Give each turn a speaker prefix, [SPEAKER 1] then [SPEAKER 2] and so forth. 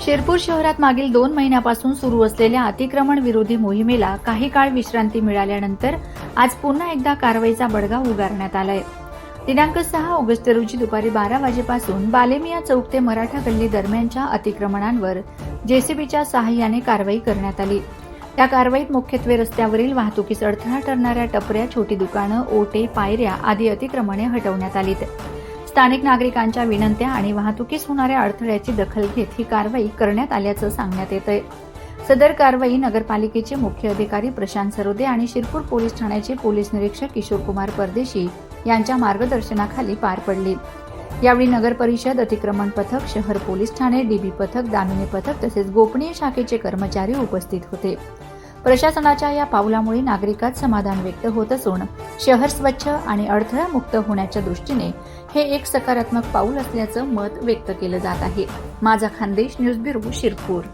[SPEAKER 1] शिरपूर शहरात मागील दोन महिन्यापासून सुरू असलेल्या अतिक्रमण विरोधी मोहिमेला काही काळ विश्रांती मिळाल्यानंतर आज पुन्हा एकदा कारवाईचा बडगा उगारण्यात आलाय. दिनांक सहा ऑगस्ट रोजी दुपारी बारा वाजेपासून बालेमिया चौक ते मराठा गल्ली दरम्यानच्या अतिक्रमणांवर जेसीबीच्या सहाय्याने कारवाई करण्यात आली. या कारवाईत मुख्यत्वे रस्त्यावरील वाहतुकीस अडथळा ठरणाऱ्या टपऱ्या छोटी दुकानं ओटे पायऱ्या आदी अतिक्रमणे हटवण्यात आलीत. स्थानिक नागरिकांच्या विनंत्या आणि वाहतुकीस होणाऱ्या अडथळ्याची दखल घेत ही कारवाई करण्यात आल्याचं सांगण्यात येत आहे. सदर कारवाई नगरपालिकेचे मुख्य अधिकारी प्रशांत सरोदे आणि शिरपूर पोलीस ठाण्याचे पोलीस निरीक्षक किशोर कुमार परदेशी यांच्या मार्गदर्शनाखाली पार पडली. यावेळी नगर परिषद अतिक्रमण पथक शहर पोलीस ठाणे डीबी पथक दामिनी पथक तसेच गोपनीय शाखेचे कर्मचारी उपस्थित होते. प्रशासनाच्या या पावलामुळे नागरिकात समाधान व्यक्त होत असून शहर स्वच्छ आणि अडथळा मुक्त होण्याच्या दृष्टीने हे एक सकारात्मक पाऊल असल्याचं मत व्यक्त केलं जात आहे. माझा खानदेश न्यूज ब्युरो शिरपूर.